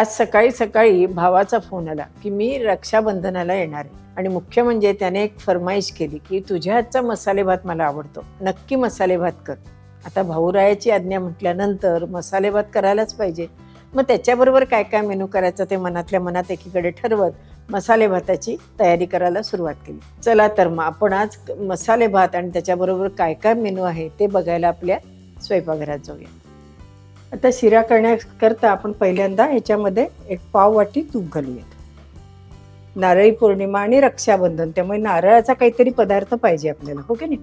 आज सकाळी सकाळी भावाचा फोन आला की मी रक्षाबंधनाला येणार आहे. आणि मुख्य म्हणजे त्याने एक फरमाईश केली की तुझ्या हातचा मसाले भात मला आवडतो. नक्की मसाले भात कर. आता भाऊरायाची आज्ञा म्हटल्यानंतर मसाले भात करायलाच पाहिजे. मग त्याच्याबरोबर काय काय मेनू करायचं ते मनातल्या मनात एकीकडे ठरवत मसाले भाताची तयारी करायला सुरुवात केली. चला तर मग आपण आज मसाले भात आणि त्याच्याबरोबर काय काय मेनू आहे ते बघायला आपल्या स्वयंपाकघरात जाऊया. आता शिरा करण्याकरता आपण पहिल्यांदा ह्याच्यामध्ये एक पाव वाटी तूप घालूयात. नारळी पौर्णिमा आणि रक्षाबंधन त्यामुळे नारळाचा काहीतरी पदार्थ पाहिजे आपल्याला हो की नाही?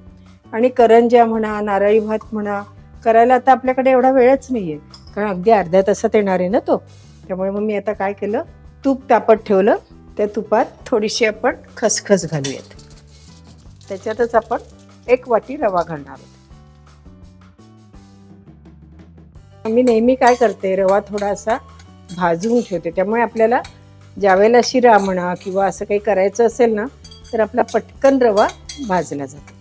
आणि करंज्या म्हणा नारळी भात म्हणा करायला आता आपल्याकडे एवढा वेळच नाही आहे कारण अगदी अर्ध्या तासात येणार आहे ना तो. त्यामुळे मग मी आता काय केलं तूप तापत ठेवलं त्या तुपात थोडीशी आपण खसखस घालूयात. त्याच्यातच आपण एक वाटी रवा घालणार आहोत. मी नेहमी काय करते रवा थोडासा भाजून ठेवते. त्यामुळे आपल्याला ज्यावेळेला शिरा म्हणा किंवा असं काही करायचं असेल ना तर आपला पटकन रवा भाजला जातो.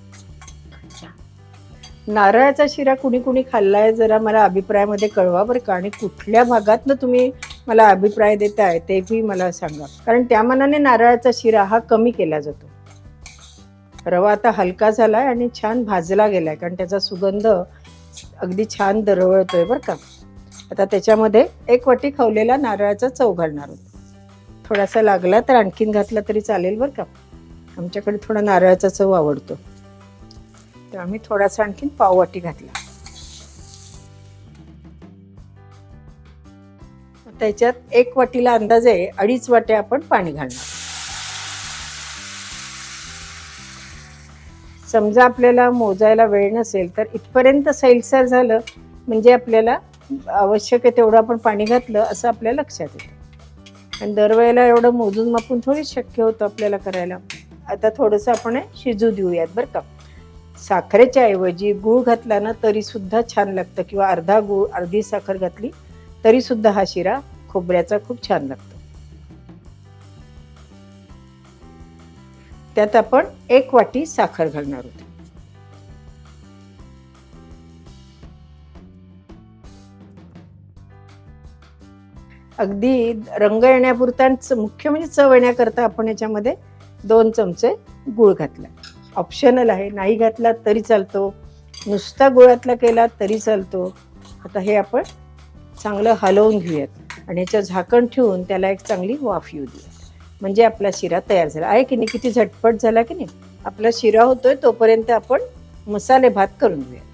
नारळाचा शिरा कुणी कुणी खाल्लाय जरा मला अभिप्रायामध्ये कळवा बरं का. आणि कुठल्या भागातनं तुम्ही मला अभिप्राय देताय तेही मला सांगा. कारण त्या मनाने नारळाचा शिरा हा कमी केला जातो. रवा आता हलका झालाय आणि छान भाजला गेलाय कारण त्याचा सुगंध अगदी छान दरवळतोय बरं का. आता त्याच्यामध्ये एक वाटी खवलेला नारळाचा चव घालणार आहोत. थोडासा लागला तर आणखीन घातला तरी चालेल बरं का. आमच्याकडे थोडा नारळाचा चव आवडतो. तर आम्ही थोडासा आणखीन पाववाटी घातला. त्याच्यात एक वाटीला अंदाजे अडीच वाट्या आपण पाणी घालणार समजा आपल्याला मोजायला वेळ नसेल तर इथपर्यंत सैलसर झालं म्हणजे आपल्याला आवश्यक आहे तेवढं आपण पाणी घातलं असं आपल्या लक्षात येतं. आणि दरवेळेला एवढं मोजून मापून थोडी शक्य होतं आपल्याला करायला. आता थोडंसं आपण शिजू देऊयात बरं का. साखरेच्या ऐवजी गूळ घातला ना तरीसुद्धा छान लागतं किंवा अर्धा गूळ अर्धी साखर घातली तरीसुद्धा हा शिरा खोबऱ्याचा खूप छान लागतो. त्यात आपण एक वाटी साखर घालणार आहोत. अगदी रंग येण्यापुरताच मुख्य म्हणजे चव येण्याकरता आपण याच्यामध्ये दोन चमचे गूळ घातला. ऑप्शनल आहे नाही घातला तरी चालतो. नुसता गुळातला केला तरी चालतो. आता हे आपण चांगलं हलवून घेऊयात. आणि याचं झाकण ठेवून त्याला एक चांगली वाफ येऊ देऊ म्हणजे आपला शिरा तयार झाला. आहे की नाही? किती झटपट झाला की नाही? आपला शिरा होतोय तोपर्यंत आपण मसाले भात करून घेऊयात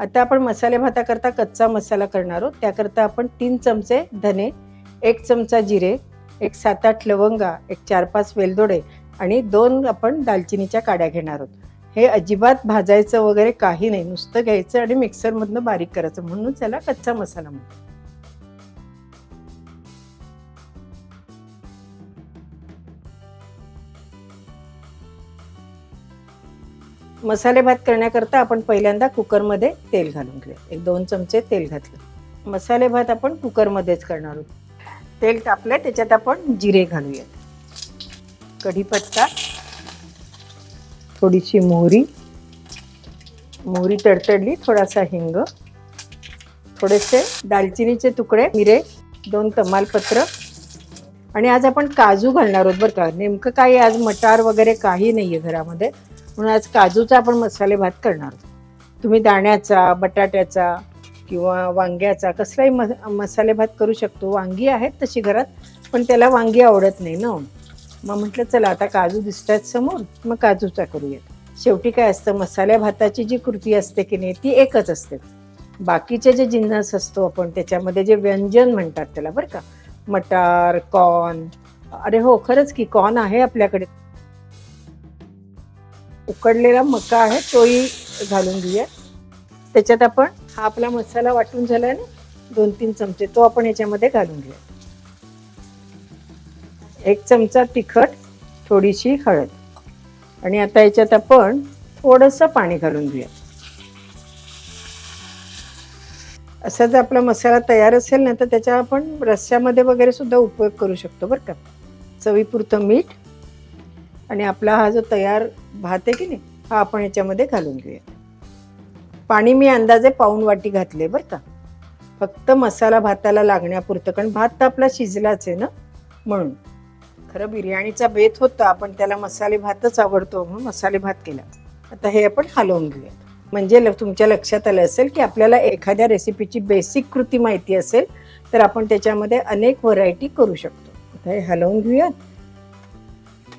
आता आपण मसाले भाताकरता कच्चा मसाला करणार आहोत. त्याकरता आपण तीन चमचे धने एक चमचा जिरे एक सात आठ लवंगा एक चार पाच वेलदोडे आणि दोन आपण दालचिनीच्या काड्या घेणार आहोत. हे अजिबात भाजायचं वगैरे काही नाही. नुसतं घ्यायचं आणि मिक्सरमधनं बारीक करायचं. म्हणून त्याला कच्चा मसाला म्हणतो मसाले भात करण्याकरता आपण पहिल्यांदा कुकरमध्ये तेल घालून घेऊ एक दोन चमचे तेल घातलं. मसाले भात आपण कुकरमध्येच करणार आहोत. तेल तापलं त्याच्यात आपण जिरे घालूयात. कढीपत्ता थोडीशी मोहरी. मोहरी तडतडली थोडासा हिंग. थोडेसे दालचिनीचे तुकडे मिरे दोन तमालपत्र. आणि आज आपण काजू घालणार आहोत बरं का. नेमकं काही आज मटार वगैरे काही नाही आहे घरामध्ये. म्हणून आज काजूचा आपण मसाले भात करणार तुम्ही दाण्याचा बटाट्याचा किंवा वांग्याचा कसलाही म मसाले भात करू शकतो. वांगी आहेत तशी घरात पण त्याला वांगी आवडत नाही ना? मग म्हटलं चला आता काजू दिसत आहेत समोर मग काजूचा करूयात. शेवटी काय असतं मसाल्या भाताची जी कृती असते की नाही ती एकच असते. बाकीचे जे जिन्नस असतो आपण त्याच्यामध्ये जे व्यंजन म्हणतात त्याला बरं का? मटार कॉर्न अरे हो खरंच की कॉर्न आहे आपल्याकडे. उकडलेला मका आहे तोही घालून घेऊया. त्याच्यात आपण हा आपला मसाला वाटून झालाय ना दोन तीन चमचे तो आपण याच्यामध्ये घालून घेऊया. एक चमचा तिखट थोडीशी हळद. आणि आता याच्यात आपण थोडंसं पाणी घालून घेऊया. असा जर आपला मसाला तयार असेल ना तर त्याच्या आपण रस्स्यामध्ये वगैरे सुद्धा उपयोग करू शकतो बरं का. चवीपुरतं मीठ आणि आपला हा जो तयार भात आहे की नाही हा आपण याच्यामध्ये घालून घेऊया. पाणी मी अंदाजे पाऊण वाटी घातले बरं का. फक्त मसाला भाताला लागण्यापुरतं कारण भात तर आपला शिजलाच आहे ना म्हणून. खरं बिर्याणीचा बेत होता आपण त्याला मसाले भातच आवडतो म्हणून मसाले भात केला. आता हे आपण हलवून घेऊया. म्हणजे ल- तुमच्या लक्षात आलं असेल की आपल्याला एखाद्या रेसिपीची बेसिक कृती माहिती असेल तर आपण त्याच्यामध्ये अनेक व्हरायटी करू शकतो. आता हे हलवून घेऊयात.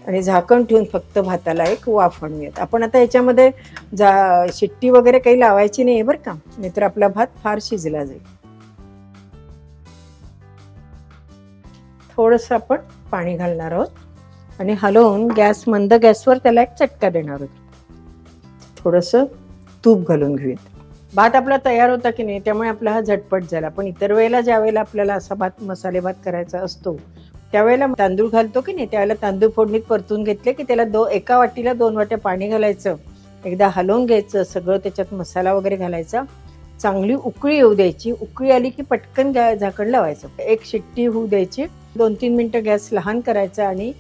आणि झाकण ठेवून फक्त भाताला एक वाफ आणूयात आपण आता याच्यामध्ये जा शिट्टी वगैरे काही लावायची नाही बरं का? नाहीतर आपला भात फार शिजला जाईल. थोडंसं आपण पाणी घालणार आहोत आणि हलवून गॅस मंद गॅसवर त्याला एक चटका देणार आहोत. थोडंसं तूप घालून घेऊयात. भात आपला तयार होता की नाही त्यामुळे आपला हा झटपट झाला. पण इतर वेळेला ज्या वेळेला आपल्याला असा भात मसाले भात करायचा असतो त्यावेळेला तांदूळ घालतो की नाही? त्यावेळेला तांदूळ फोडणीत परतून घेतले की त्याला दो एका वाटीला दोन वाट्या पाणी घालायचं. एकदा हलवून घ्यायचं सगळं त्याच्यात मसाला वगैरे घालायचा. चांगली उकळी येऊ द्यायची. उकळी आली की पटकन गॅ झाकण लावायचं. एक शिट्टी होऊ द्यायची. दोन तीन मिनटं गॅस लहान करायचा आणि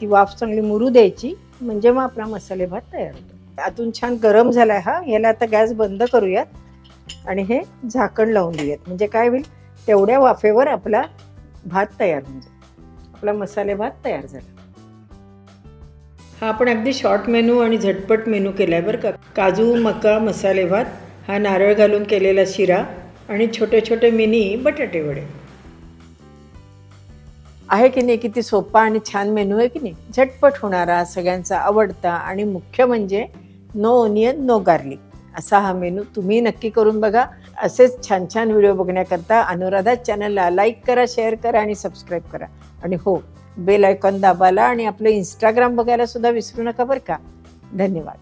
ती वाफ चांगली मुरू द्यायची. म्हणजे मग आपला मसाले भात तयार होतो. आतून छान गरम झालाय हा. याला आता गॅस बंद करूयात आणि हे झाकण लावून देऊयात. म्हणजे काय होईल? तेवढ्या वाफेवर आपला भात तयार होऊन जाईल. आपला मसाले भात तयार झाला. हा आपण अगदी शॉर्ट मेनू आणि झटपट मेनू केला आहे बरं का. काजू मका मसाले भात हा नारळ घालून केलेला शिरा आणि छोटे छोटे मिनी बटाटे वडे. आहे की नाही? किती सोपा आणि छान मेनू आहे की नाही? झटपट होणारा सगळ्यांचा आवडता आणि मुख्य म्हणजे नो ओनियन नो गार्लिक असा हा मेनू तुम्ही नक्की करून बघा. असेच छान छान व्हिडिओ बघण्याकरता अनुराधा चॅनलला लाईक करा शेअर करा आणि सबस्क्राईब करा. आणि हो बेल आयकॉन दाबाला आणि आपलं इंस्टाग्राम बघायला सुद्धा विसरू नका बरं का? धन्यवाद.